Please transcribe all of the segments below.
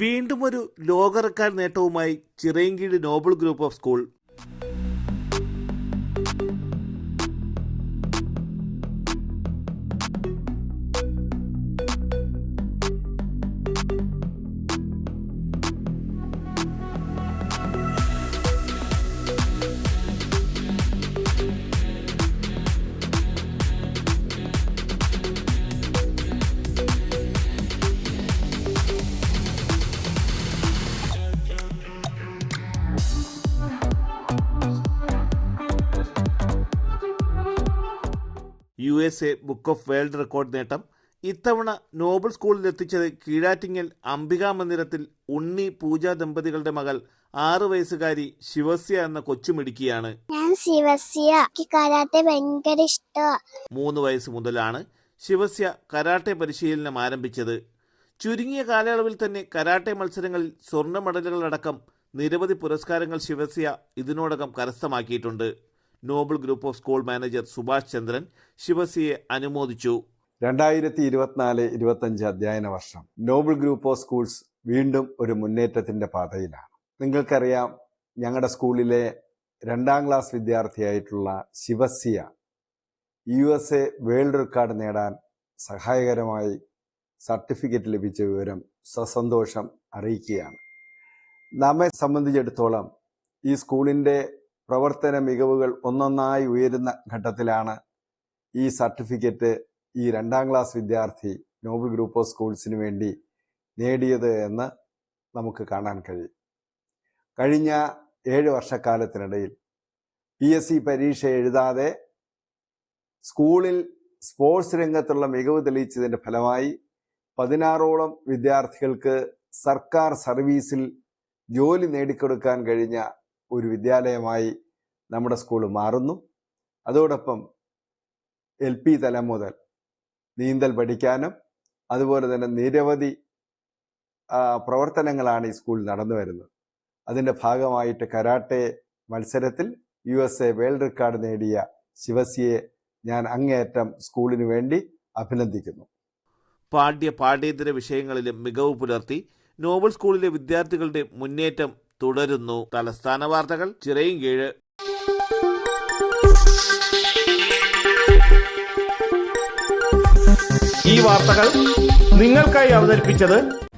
വീണ്ടും ഒരു ലോക record നേട്ടവുമായി Chirayinkeezh Nobel group of school U S A book of world record നേട്ടം. ഇത്തവണ നോബൽ സ്കൂളിൽ എത്തിച്ചത് കീഴാറ്റിങ്ങൽ അംബികാ മന്ദിരത്തിൽ ഉണ്ണി പൂജ ദമ്പതികളുടെ മകൾ ആറു വയസ്സുകാരി ശിവസ്യ എന്ന കൊച്ചുമിടുക്കിയാണ് ഞാൻ ശിവസ്യ. കരാട്ടെ ഭയങ്കര ഇഷ്ടമാണ് മൂന്ന് വയസ്സ് മുതലാണ് ശിവസ്യ കരാട്ടെ പരിശീലനം ആരംഭിച്ചത്. ചുരുങ്ങിയ കാലയളവിൽ തന്നെ കരാട്ടെ മത്സരങ്ങളിൽ സ്വർണ മെഡലുകളടക്കം നിരവധി പുരസ്കാരങ്ങൾ ശിവസ്യ ഇതിനോടകം കരസ്ഥമാക്കിയിട്ടുണ്ട്. Nobel group of school manager Subhash Chandran ശിവസിയെ അനുമോദിച്ചു. രണ്ടായിരത്തി ഇരുപത്തിനാല് ഇരുപത്തഞ്ച് അധ്യയന വർഷം നോബൽ ഗ്രൂപ്പ് ഓഫ് സ്കൂൾസ് വീണ്ടും ഒരു മുന്നേറ്റത്തിന്റെ പാതയിലാണ്. നിങ്ങൾക്കറിയാം ഞങ്ങളുടെ സ്കൂളിലെ രണ്ടാം class വിദ്യാർത്ഥിയായിട്ടുള്ള Shivasiya U S A world record നേടാൻ സഹായകരമായി സർട്ടിഫിക്കറ്റ് ലഭിച്ച വിവരം സസന്തോഷം അറിയിക്കുകയാണ്. നമ്മെ സംബന്ധിച്ചിടത്തോളം ഈ സ്കൂളിന്റെ പ്രവർത്തന മികവുകൾ ഒന്നൊന്നായി ഉയരുന്ന ഘട്ടത്തിലാണ് ഈ സർട്ടിഫിക്കറ്റ് ഈ രണ്ടാം ക്ലാസ് വിദ്യാർത്ഥി നോബൽ ഗ്രൂപ്പ് ഓഫ് സ്കൂൾസിന് വേണ്ടി നേടിയത് എന്ന് നമുക്ക് കാണാൻ കഴിയും. കഴിഞ്ഞ ഏഴ് വർഷക്കാലത്തിനിടയിൽ പി എസ് സി പരീക്ഷ എഴുതാതെ സ്കൂളിൽ സ്പോർട്സ് രംഗത്തുള്ള മികവ് തെളിയിച്ചതിന്റെ ഫലമായി പതിനാറോളം വിദ്യാർത്ഥികൾക്ക് സർക്കാർ സർവീസിൽ ജോലി നേടിക്കൊടുക്കാൻ കഴിഞ്ഞ ഒരു വിദ്യാലയമായി നമ്മുടെ സ്കൂൾ മാറുന്നു. അതോടൊപ്പം എൽ പി തലം മുതൽ നീന്തൽ പഠിക്കാനും അതുപോലെ തന്നെ നിരവധി പ്രവർത്തനങ്ങളാണ് ഈ സ്കൂളിൽ നടന്നു വരുന്നത്. അതിന്റെ ഭാഗമായിട്ട് കരാട്ടെ മത്സരത്തിൽ U S A world record നേടിയ ശിവസിയെ ഞാൻ അങ്ങേയറ്റം സ്കൂളിനു വേണ്ടി അഭിനന്ദിക്കുന്നു. പാഠ്യ പാഠ്യേതര വിഷയങ്ങളിലും മികവ് പുലർത്തി നോവൽ സ്കൂളിലെ വിദ്യാർത്ഥികളുടെ മുന്നേറ്റം തുടരുന്നു. തലസ്ഥാന വാർത്തകൾ ചിറയൻകീഴ് ഈ വാർത്തകൾ നിങ്ങൾക്കായി അവതരിപ്പിച്ചത്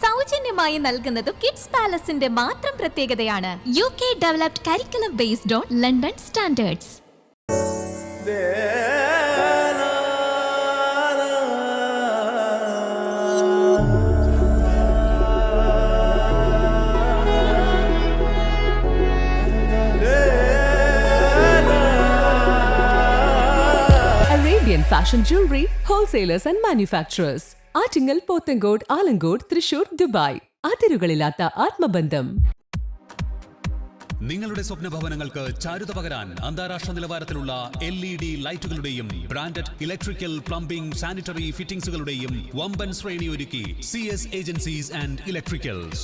സൗജന്യമായി നൽകുന്നതും കിഡ്സ് പാലസിന്റെ മാത്രം പ്രത്യേകതയാണ് U K developed curriculum based on London standards Arabian Fashion Jewelry Wholesalers and Manufacturers. Attingal Pothencode Alamcode Thrissur Dubai. അതിരുകളില്ലാത്ത ആത്മബന്ധം. നിങ്ങളുടെ സ്വപ്നഭവനങ്ങൾക്ക് ചാരുത പകരാൻ അന്താരാഷ്ട്ര നിലവാരത്തിലുള്ള എൽ ഇ ഡി ലൈറ്റുകളുടെയും ബ്രാൻഡഡ് ഇലക്ട്രിക്കൽ പ്ലംബിംഗ് സാനിറ്ററി ഫിറ്റിംഗ്സുകളുടെയും വമ്പൻ ശ്രേണി ഒരുക്കി C S agencies and electricals.